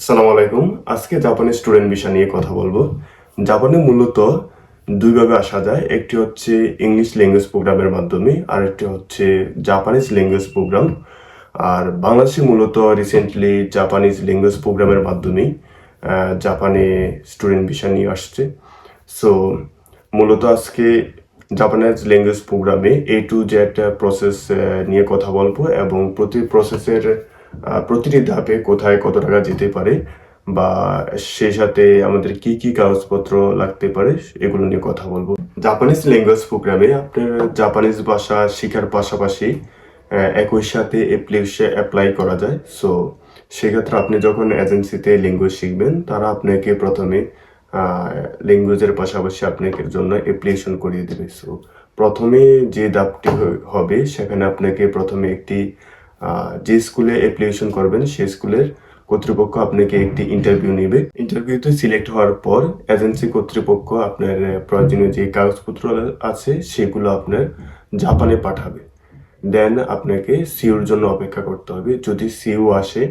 আসসালামু আলাইকুম। আজকে জাপানি স্টুডেন্ট বিষয় নিয়ে কথা বলব। জাপানে মূলত দুইভাবে আসা যায়। একটি হচ্ছে ইংলিশ ল্যাঙ্গুয়েজ প্রোগ্রামের মাধ্যমে, আর একটি হচ্ছে জাপানিজ ল্যাঙ্গুয়েজ প্রোগ্রাম আর বাংলাদেশে মূলত রিসেন্টলি জাপানিজ ল্যাঙ্গুয়েজ প্রোগ্রামের মাধ্যমে জাপানে স্টুডেন্ট বিষয় নিয়ে আসছে। সো মূলত আজকে জাপানিজ ল্যাঙ্গুয়েজ প্রোগ্রামে এ টু জেড প্রসেস নিয়ে কথা বলব এবং প্রতি প্রসেসের প্রতিটি ধাপে কোথায় কত টাকা যেতে পারে বা সেই সাথে আমাদের কি কি কাগজপত্র লাগতে পারে, এগুলো নিয়ে কথা বলব। জাপানিজ ল্যাঙ্গুয়েজ প্রোগ্রামে আপনার জাপানিজ ভাষা শেখার পাশাপাশি একই সাথে অ্যাপ্লিকেশন অ্যাপ্লাই করা যায়। সো সেক্ষেত্রে আপনি যখন এজেন্সিতে ল্যাঙ্গুয়েজ শিখবেন, তারা আপনাকে প্রথমে ল্যাঙ্গুয়েজের পাশাপাশি আপনাকে জন্য অ্যাপ্লিকেশন করিয়ে দেবে। সো প্রথমে যে ধাপটি হবে, সেখানে আপনাকে প্রথমে একটি যে স্কুলে অ্যাপ্লিকেশন করবেন, সে স্কুলের কর্তৃপক্ষ আপনাকে একটি ইন্টারভিউ নেবে। ইন্টারভিউতে সিলেক্ট হওয়ার পর এজেন্সি কর্তৃপক্ষ আপনার প্রয়োজনীয় যে কাগজপত্র আছে, সেগুলো আপনার জাপানে পাঠাবে। দেন আপনাকে সিওর জন্য অপেক্ষা করতে হবে। যদি সিও আসে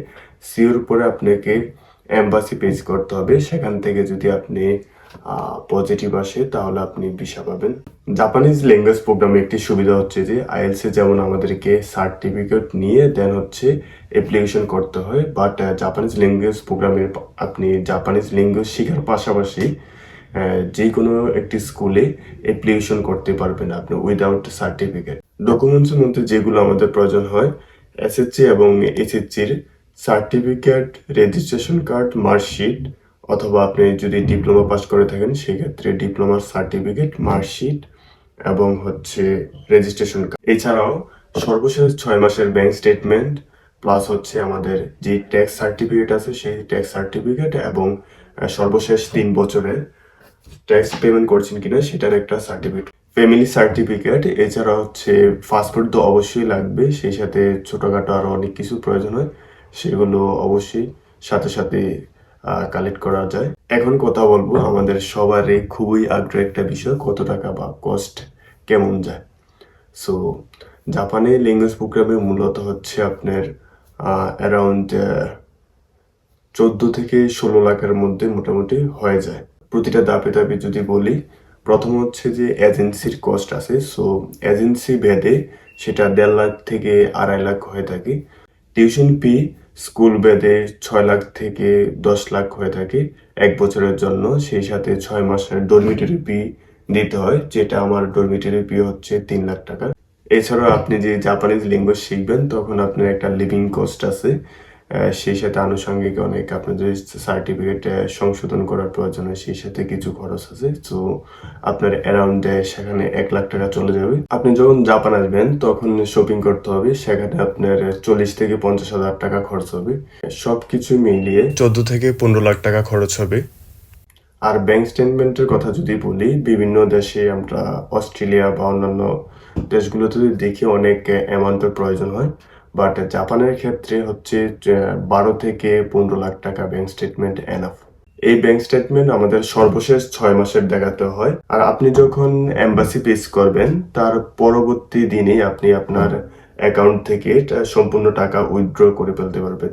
সিওর পরে আপনাকে এম্বাসি পেজ করতে হবে। সেখান থেকে যদি আপনি পজিটিভ আসে, তাহলে আপনি ভিসা পাবেন। জাপানিজ ল্যাঙ্গুয়েজ প্রোগ্রামে একটি সুবিধা হচ্ছে যে আইএলসি যেমন আমাদেরকে সার্টিফিকেট নিয়ে দেন হচ্ছে অ্যাপ্লিকেশন করতে হয়। বাট জাপানিজ ল্যাঙ্গুয়েজ প্রোগ্রামে আপনি জাপানিজ ল্যাঙ্গুয়েজ শেখার পাশাপাশি যে কোনো একটি স্কুলে অ্যাপ্লিকেশন করতে পারবেন আপনি উইদাউট সার্টিফিকেট ডকুমেন্টসের মধ্যে যেগুলো আমাদের প্রয়োজন হয় এসএসসি এবং এইচএসসির সার্টিফিকেট রেজিস্ট্রেশন কার্ড মার্কশিট অথবা আপনি যদি ডিপ্লোমা পাস করে থাকেন, সেক্ষেত্রে ডিপ্লোমার সার্টিফিকেট মার্কশিট এবং হচ্ছে রেজিস্ট্রেশন কার্ড এছাড়াও সর্বশেষ ছয় মাসের ব্যাংক স্টেটমেন্ট প্লাস হচ্ছে আমাদের যে ট্যাক্স সার্টিফিকেট আছে, সেই ট্যাক্স সার্টিফিকেট এবং সর্বশেষ তিন বছরের ট্যাক্স পেমেন্ট করছেন কিনা, সেটার একটা সার্টিফিকেট ফ্যামিলি সার্টিফিকেট এছাড়া হচ্ছে পাসপোর্ট তো অবশ্যই লাগবে, সেই সাথে ছোটোখাটো আরও অনেক কিছু প্রয়োজন হয়। সেগুলো অবশ্যই সাথে সাথে কালেক্ট করা যায়। এখন কথা বলব আমাদের সবারই খুবই আগ্রহ একটা বিষয়, কত টাকা বা কস্ট কেমন যায়। সো জাপানে ল্যাঙ্গুয়েজ প্রোগ্রামে মূলত হচ্ছে আপনার অ্যারাউন্ড চোদ্দ থেকে ষোলো লাখের মধ্যে মোটামুটি হয়ে যায়। প্রতিটা দাপে দাপে যদি বলি, প্রথম হচ্ছে যে এজেন্সির কস্ট আছে। সো এজেন্সি ভেদে সেটা দেড় লাখ থেকে আড়াই লাখ হয়ে থাকে। টিউশন ফি স্কুল বেদে ছয় লাখ থেকে দশ লাখ হয়ে থাকে। এক বছরের জন্য সেই সাথে ছয় মাসের ডরমিটরি ফি দিতে হয়, যেটা আমার ডরমিটরি ফি হচ্ছে তিন লাখ টাকা। এছাড়াও আপনি যে জাপানিজ ল্যাঙ্গুয়েজ শিখবেন, তখন আপনার একটা লিভিং কস্ট আছে। সেই সাথে আনুষঙ্গিক অনেক আপনাদের সার্টিফিকেট সংশোধন করার প্রয়োজন হয় সেই সাথে কিছু খরচ আছে। তো আপনার অ্যারাউন্ড সেখানে এক লাখ টাকা চলে যাবে। আপনি যখন জাপান আসবেন তখন শপিং করতে হবে। সেখানে আপনার চল্লিশ থেকে পঞ্চাশ হাজার টাকা খরচ হবে। সব কিছু মিলিয়ে চোদ্দ থেকে পনেরো লাখ টাকা খরচ হবে। আর ব্যাংক স্টেটমেন্টের কথা যদি বলি বিভিন্ন দেশে আমরা অস্ট্রেলিয়া বা অন্যান্য দেশগুলোতে দেখি অনেক অ্যামাউন্টের প্রয়োজন হয়। বাট জাপানের ক্ষেত্রে হচ্ছে বারো থেকে পনেরো লাখ টাকা ব্যাংক স্টেটমেন্ট এনাফ এই ব্যাংক স্টেটমেন্ট আমাদের সর্বশেষ ছয় মাসের দেখাতে হয়। আর আপনি যখন এম্বাসি পেস করবেন, তার পরবর্তী দিনে আপনি আপনার অ্যাকাউন্ট থেকে সম্পূর্ণ টাকা উইথড্র করে ফেলতে পারবেন।